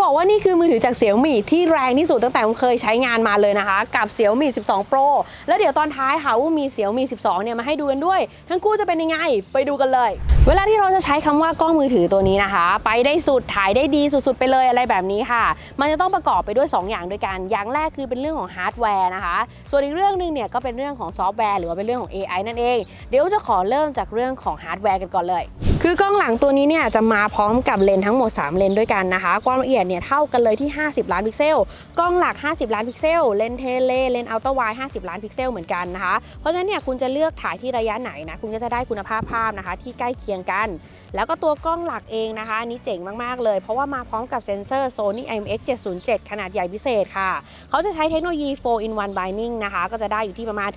บอกว่านี่คือมือถือจากเสี่ยวมี่ที่แรงที่สุดตั้งแต่ผมเคยใช้งานมาเลยนะคะ กับเสี่ยวมี่12 Pro แล้วเดี๋ยวตอนท้ายค่ะว่ามีเสี่ยวมี่12 เนี่ยมาให้ดูกันด้วย ทั้งคู่จะเป็นยังไง ไปดูกันเลย เวลาที่เราจะใช้คำว่ากล้องมือถือตัวนี้นะคะ ไปได้สุดถ่ายได้ดีสุดๆ ไปเลยอะไรแบบนี้ค่ะ มันจะต้องประกอบไปด้วย 2 อย่างด้วยกัน อย่างแรกคือเป็นเรื่องของฮาร์ดแวร์นะคะ ส่วนอีกเรื่องหนึงเนี่ยก็เป็นเรื่องของซอฟต์แวร์หรือว่าเป็นเรื่องของ AI นั่นเอง เดี๋ยวจะขอเริ่มจากเรื่องของฮาร์ดแวร์กันก่อนเลย คือกล้องหลังตัวนี้เนี่ยจะมาพร้อมกับเลนทั้งหมด 3 เลนด้วยกันนะคะ ความละเอียดเนี่ยเท่ากันเลยที่ 50 ล้านพิกเซล กล้องหลัก 50 ล้านพิกเซล เลนเทเล เลนอัลตร้าไวด์50 ล้านพิกเซลเหมือนกันนะคะ เพราะฉะนั้นเนี่ยคุณจะเลือกถ่ายที่ระยะไหนนะ คุณก็จะได้คุณภาพภาพนะคะ ที่ใกล้เคียงกัน แล้วก็ตัวกล้องหลักเองนะคะนนี้เจ๋งมาก ๆ เลย เพราะว่ามาพร้อมกับเซ็นเซอร์ Sony IMX 707 ขนาดใหญ่พิเศษค่ะ เขาจะใช้เทคโนโลยี4 in 1 binding นะคะ ก็จะได้อยู่ที่ประมาณ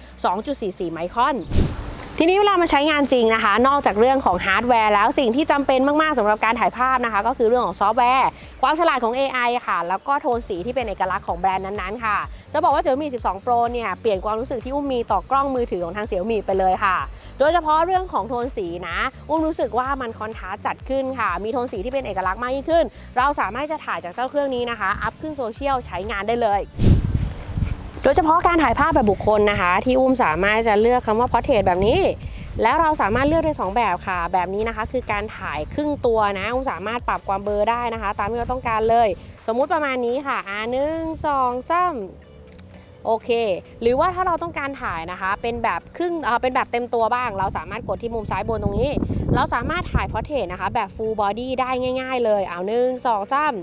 2.44 ไมครอน ทีนี้เวลามาใช้งานจริงนะคะ นอกจากเรื่องของฮาร์ดแวร์แล้วสิ่งที่จำเป็นมากๆสำหรับการถ่ายภาพนะคะ ก็คือเรื่องของซอฟต์แวร์ ความฉลาดของ AI ค่ะ แล้วก็โทนสีที่เป็นเอกลักษณ์ของแบรนด์นั้นๆค่ะ จะบอกว่าเสี่ยวมี่12 Pro เนี่ยเปลี่ยนความรู้สึกที่อุ้มมีต่อกล้องมือถือของทางเสี่ยวมี่ไปเลยค่ะโดยเฉพาะเรื่องของโทนสีนะ อุ้มรู้สึกว่ามันคอนทราสต์จัดขึ้นค่ะ มีโทนสีที่เป็นเอกลักษณ์มากยิ่งขึ้น เราสามารถจะถ่ายจากเจ้าเครื่องนี้นะคะ อัพขึ้นโซเชียลใช้งานได้เลย โดยเฉพาะการถ่ายภาพแบบบุคคลนะคะ ที่อุ้มสามารถจะเลือกคำว่า portrait แบบนี้ แล้วเราสามารถเลือกได้สองแบบค่ะ แบบนี้นะคะ คือการถ่ายครึ่งตัวนะอุ้มสามารถปรับความเบลอได้นะคะ ตามที่เราต้องการเลย สมมุติประมาณนี้ค่ะอ่าหนึ่งสองสามโอเค หรือว่าถ้าเราต้องการถ่ายนะคะ เป็นแบบครึ่งเป็นแบบเต็มตัวบ้าง เราสามารถกดที่มุมซ้ายบนตรงนี้ เราสามารถถ่าย portrait นะคะ แบบ full body ได้ง่าย ๆ เลย เอาหนึ่งสองสาม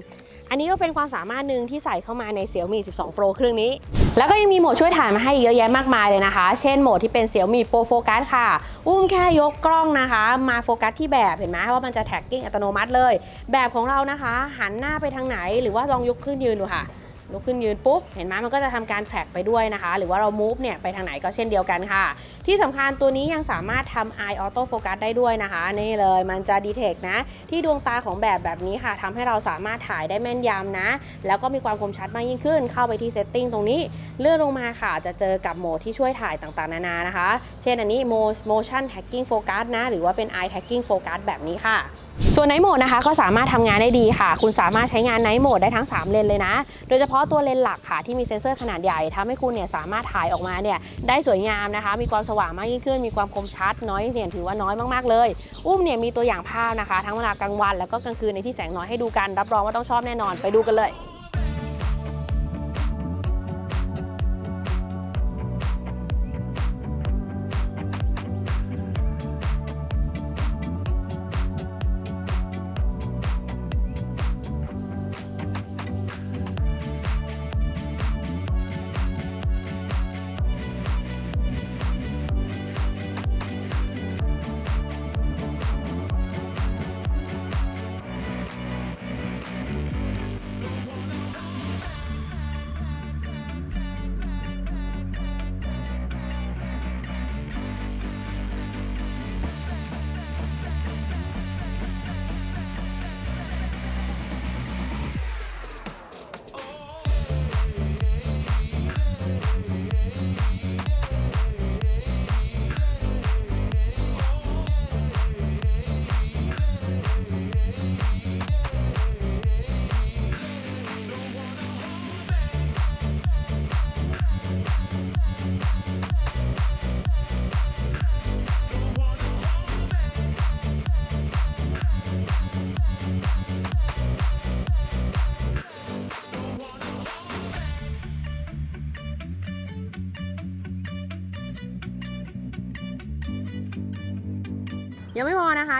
อันนี้ก็เป็นความสามารถหนึ่งที่ใส่เข้ามาใน Xiaomi 12 Pro เครื่องนี้ แล้วก็ยังมีโหมดช่วยถ่ายมาให้อีกเยอะแยะมากมายเลยนะคะ เช่นโหมดที่เป็น Xiaomi Pro Focus ค่ะ อุ้มแค่ยกกล้องนะคะ มาโฟกัสที่แบบเห็นไหมว่ามันจะแท็กกิ้งอัตโนมัติเลย แบบของเรานะคะ หันหน้าไปทางไหน หรือว่าลองยกขึ้นยืนดูค่ะ ลุกขึ้นยืนปุ๊บ เห็นไหมมันก็จะทำการแทร็กไปด้วยนะคะ หรือว่าเรา move เนี่ยไปทางไหนก็เช่นเดียวกันค่ะ ที่สำคัญตัวนี้ยังสามารถทำ eye auto focus ได้ด้วยนะคะ นี่เลยมันจะ detect นะ ที่ดวงตาของแบบแบบนี้ค่ะทำให้เราสามารถถ่ายได้แม่นยำนะ แล้วก็มีความคมชัดมากยิ่งขึ้น เข้าไปที่ setting ตรงนี้ เลื่อนลงมาค่ะ จะเจอกับโหมดที่ช่วยถ่ายต่างๆ นานานะคะ เช่นอันนี้ mo- motion tracking focus นะ หรือว่าเป็น eye tracking focus แบบนี้ค่ะ ส่วนไนท์โหมดนะคะก็สามารถทำงานได้ดีค่ะ คุณสามารถใช้งานไนท์โหมดได้ทั้ง 3 เลนเลยนะ โดยเฉพาะตัวเลนหลักค่ะที่มีเซ็นเซอร์ขนาดใหญ่ทำให้คุณเนี่ยสามารถถ่ายออกมาเนี่ยได้สวยงามนะคะ มีความสว่างมากยิ่งขึ้น มีความคมชัดน้อยเนี่ยถือว่าน้อยมากๆเลย อุ้มเนี่ยมีตัวอย่างภาพนะคะ ทั้งเวลากลางวันแล้วก็กลางคืนในที่แสงน้อยให้ดูกันรับรองว่าต้องชอบแน่นอนไปดูกันเลย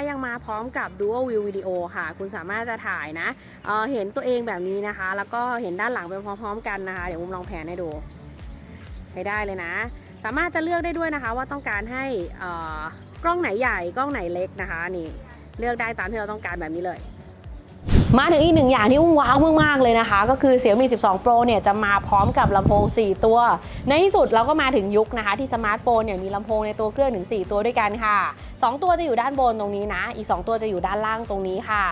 ยังมาพร้อมกับ Dual View Video ค่ะ คุณสามารถจะถ่ายนะเเห็นตัวเองแบบนี้นะคะ แล้วก็เห็นด้านหลังไปพร้อมๆ กันนะคะ เดี๋ยวมุมลองแผนให้ดูใช้ได้เลยนะ สามารถจะเลือกได้ด้วยนะคะ ว่าต้องการให้กล้องไหนใหญ่กล้องไหนเล็กนะคะนี่เลือกได้ตามที่เราต้องการแบบนี้เลย มาถึงอีกหนึ่งอย่างที่อุ้มว้าวมากๆเลยนะคะ ก็คือ Xiaomi 12 Pro เนี่ยจะมาพร้อมกับลำโพง 4 ตัว ในที่สุดเราก็มาถึงยุคนะคะ ที่สมาร์ทโฟนเนี่ยมีลำโพงในตัวเครื่องถึง 4 ตัวด้วยกันค่ะ 2 ตัวจะอยู่ด้านบนตรงนี้นะ อีก 2 ตัวจะอยู่ด้านล่างตรงนี้ค่ะ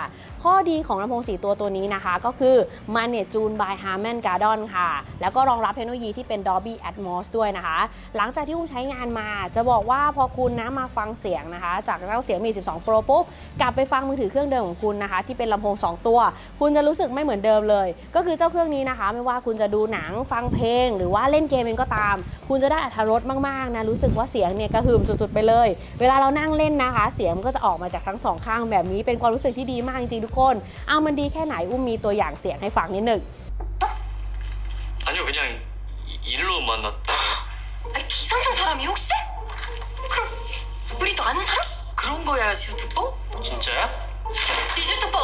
ข้อดีของลำโพง 4 ตัวตัวนี้นะคะ ก็คือมันเนี่ยจูน by Harman Kardon ค่ะ แล้วก็รองรับเทคโนโลยีที่เป็น Dolby Atmos ด้วยนะคะ หลังจากที่คุณใช้งานมาจะบอกว่าพอคุณนะมาฟังเสียงนะคะ จากเจ้าเสียงมี 12 Pro ปุ๊บ กลับไปฟังมือถือเครื่องเดิมของคุณนะคะ ที่เป็นลำโพง 2 ตัว คุณจะรู้สึกไม่เหมือนเดิมเลย ก็คือเจ้าเครื่องนี้นะคะ ไม่ว่าคุณจะดูหนังฟังเพลง หรือว่าเล่นเกมเองก็ตาม คุณจะได้อรรถรสมากๆนะรู้สึกว่าเสียงเนี่ยกระหึ่มสุดๆไปเลย เวลาเรานั่งเล่นนะคะ เสียงก็จะออกมาจากทั้งสองข้างแบบนี้เป็นความรู้สึกที่ดีมากจริงๆทุกคน เอามันดีแค่ไหนอุ้มมีตัวอย่างเสียงให้ฟังนิดหนึ่ง 아니요 그냥 이- 일로 만났다 아니, 비상종 사람이 혹시? 그럼 우리도 아는 사람? 그런 거야 슈트뽀? 진짜야? 이 슈트뽀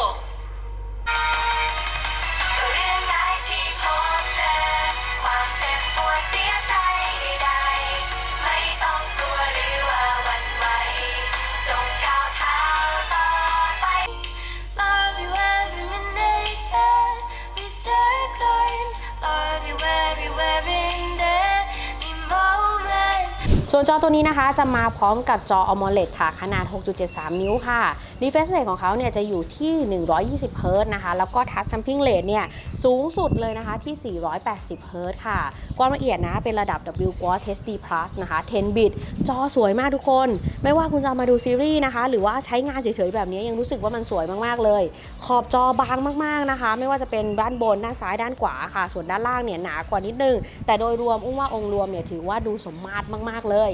วนจอตัวนี้นะคะจะมาพร้อมกับจอ AMOLED ค่ะ ขนาด 6.73 นิ้วค่ะ refresh rate ของเขาเนี่ยจะอยู่ที่ 120 Hz นะคะ แล้วก็ touch sampling rate เนี่ยสูงสุดเลยนะคะที่ 480 Hz ค่ะ ความละเอียดนะเป็นระดับ W Quad HD Plus นะคะ 10 bit จอสวยมากทุกคน ไม่ว่าคุณจะมาดูซีรีส์นะคะ หรือว่าใช้งานเฉยๆแบบนี้ยังรู้สึกว่ามันสวยมากๆเลย ขอบจอบางมากๆนะคะ ไม่ว่าจะเป็นด้านบนด้านซ้ายด้านขวาค่ะ ส่วนด้านล่างเนี่ยหนากว่านิดนึง แต่โดยรวมอุ้มว่าองค์รวมเนี่ยถือว่าดูสมมาตรมาก ๆเลย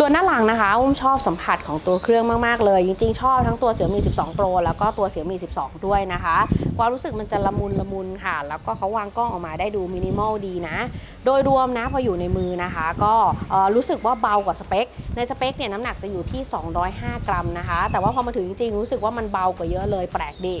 ส่วนด้าหลังนะคะอุ้มชอบสัมผัสของตัวเครื่องมากๆเลย จริงๆ ชอบทั้งตัวเสี่ยมี12 Pro แล้วก็ตัวเสี่ยมี12 ด้วยนะคะ ความรู้สึกมันจะละมุนละมุนค่ะ แล้วก็เขาวางกล้องออกมาได้ดูมินิมอลดีนะ โดยรวมนะพออยู่ในมือนะคะ ก็รู้สึกว่าเบากว่าสเปค ในสเปคเนี่ยน้ำหนักจะอยู่ที่ 205 กรัมนะคะ แต่ว่าพอมาถึงจริงๆรู้สึกว่ามันเบากว่าเยอะเลยแปลกดี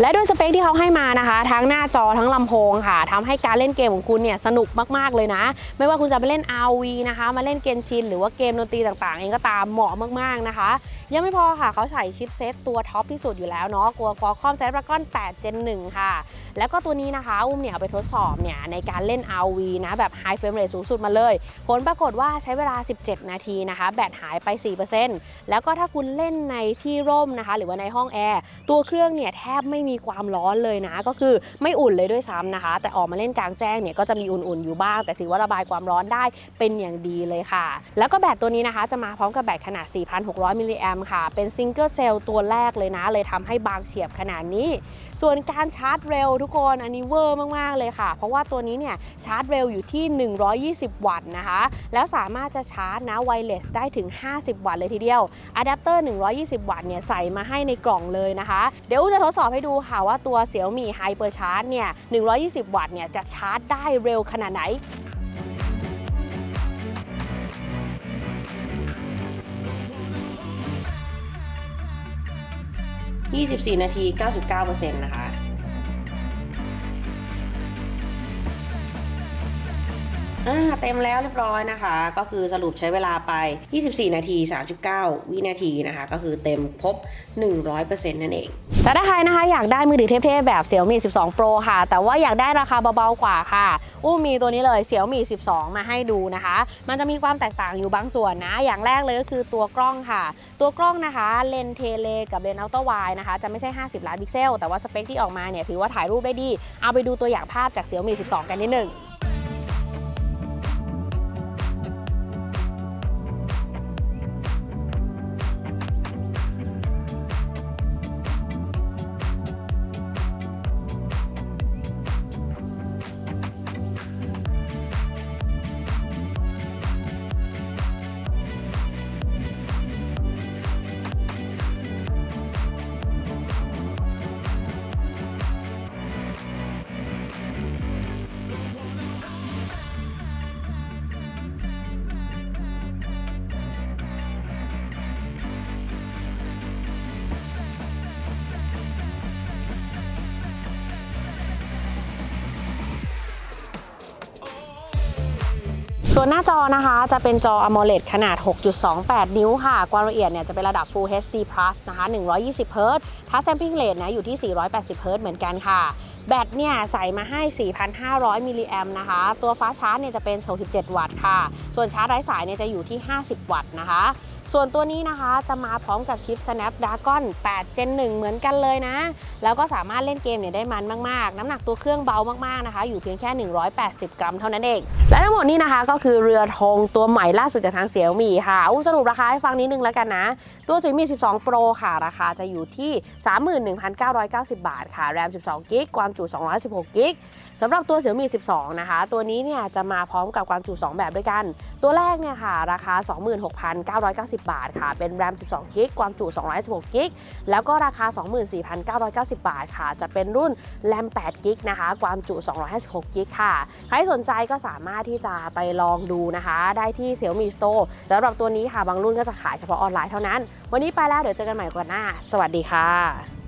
และด้วยสเปคที่เขาให้มานะคะ ทั้งหน้าจอทั้งลำโพงค่ะทำให้การเล่นเกมของคุณเนี่ยสนุกมากๆเลยนะ ไม่ว่าคุณจะไปเล่น RV นะคะ มาเล่นเกมชิน หรือว่าเกมดนตรีต่างๆ เองก็ตามเหมาะมากๆนะคะ ยังไม่พอค่ะเขาใส่ชิปเซตตัวท็อปที่สุดอยู่แล้วเนาะกัว Qualcomm Snapdragon 8 Gen 1 ค่ะ แล้วก็ตัวนี้นะคะ อุ้มเนี่ยเอาไปทดสอบเนี่ยในการเล่น RV นะแบบ High Frame Rate สูงสุดมาเลย ผลปรากฏว่าใช้เวลา 17 นาทีนะคะ แบตหายไป 4%แล้วก็ถ้าคุณเล่นในที่ร่มนะคะ หรือว่าในห้องแอร์ตัวเครื่องเนี่ยแทบไม่มีมีความร้อนเลยนะ ก็คือไม่อุ่นเลยด้วยซ้ำนะคะ แต่ออกมาเล่นกลางแจ้งเนี่ยก็จะมีอุ่นๆอยู่บ้าง แต่ถือว่าระบายความร้อนได้เป็นอย่างดีเลยค่ะ แล้วก็แบตตัวนี้นะคะจะมาพร้อมกับแบตขนาด 4,600 มิลลิแอมค่ะ เป็นซิงเกิลเซลล์ตัวแรกเลยนะ เลยทำให้บางเฉียบขนาดนี้ ส่วนการชาร์จเร็วทุกคน อันนี้เวอร์มากๆเลยค่ะ เพราะว่าตัวนี้เนี่ยชาร์จเร็วอยู่ที่ 120 วัตต์นะคะ แล้วสามารถจะชาร์จนะไวเลสได้ถึง 50 วัตต์เลยทีเดียวอะแดปเตอร์ 120 วัตต์เนี่ยใส่มาให้ในกล่องเลยนะคะ เดี๋ยวอูจะทดสอบให้ดูค่ะว่าตัว Xiaomi Hyper Charge เนี่ย 120 วัตต์เนี่ยจะชาร์จได้เร็วขนาดไหน24 นาที 99%นะคะ อ่าเต็มแล้วเรียบร้อยนะคะ ก็คือสรุปใช้เวลาไป 24 นาที 39 วินาทีนะคะ ก็คือเต็มครบ 100%นั่นเอง แต่ถ้าใครนะคะอยากได้มือถือเทพๆแบบ Xiaomi 12 Pro ค่ะ แต่ว่าอยากได้ราคาเบาๆกว่าค่ะ อู้มีตัวนี้เลย Xiaomi 12 มาให้ดูนะคะ มันจะมีความแตกต่างอยู่บางส่วนนะ อย่างแรกเลยก็คือตัวกล้องค่ะ ตัวกล้องนะคะเลนเทเลกับเลนอัลตร้าไวนะคะ จะไม่ใช่ 50 ล้านพิกเซล แต่ว่าสเปคที่ออกมาเนี่ยถือว่าถ่ายรูปได้ดี เอาไปดูตัวอย่างภาพจาก Xiaomi 12 กันนิดหนึ่ง ส่วนหน้าจอนะคะจะเป็นจอ AMOLED ขนาด 6.28 นิ้วค่ะ ความละเอียดเนี่ยจะเป็นระดับ Full HD Plus นะคะ120 Hz Touch Sampling Rate นะอยู่ที่ 480 Hz เหมือนกันค่ะ แบตเนี่ยใส่มาให้ 4,500 มิลลิแอมนะคะ ตัวฟ้าชาร์จเนี่ยจะเป็น 67 วัตต์ค่ะ ส่วนชาร์จไร้สายเนี่ยจะอยู่ที่ 50 วัตต์นะคะ ส่วนตัวนี้นะคะจะมาพร้อมกับชิป Snapdragon 8 Gen 1 เหมือนกันเลยนะ แล้วก็สามารถเล่นเกมเนี่ยได้มันมาก ๆ น้ำหนักตัวเครื่องเบามาก ๆ นะคะ อยู่เพียงแค่ 180 กรัมเท่านั้นเอง และทั้งหมดนี้นะคะก็คือเรือธงตัวใหม่ล่าสุดจากทางเสี่ยวมี่ค่ะ อุ้มสรุปราคาให้ฟังนิดนึงแล้วกันนะ ตัวเสี่ยวมี่12 Pro ค่ะ ราคาจะอยู่ที่ 31,990 บาทค่ะ แรม 12 กิก ความจุ 216 กิกสำหรับตัวเสี่ยวมี่12 นะคะ ตัวนี้เนี่ยจะมาพร้อมกับความจุ 2 แบบด้วยกัน ตัวแรกเนี่ยค่ะ ราคา 26,990บาทค่ะ เป็นแรม 12 กิก ความจุ216กิก แล้วก็ราคา 24,990 บาทค่ะ จะเป็นรุ่นแรม 8 กิกนะคะ ความจุ 256 กิกค่ะ ใครสนใจก็สามารถที่จะไปลองดูนะคะ ได้ที่ Xiaomi Store สำหรับตัวนี้ค่ะ บางรุ่นก็จะขายเฉพาะออนไลน์เท่านั้น วันนี้ไปแล้ว เดี๋ยวเจอกันใหม่ก่อนหน้า สวัสดีค่ะ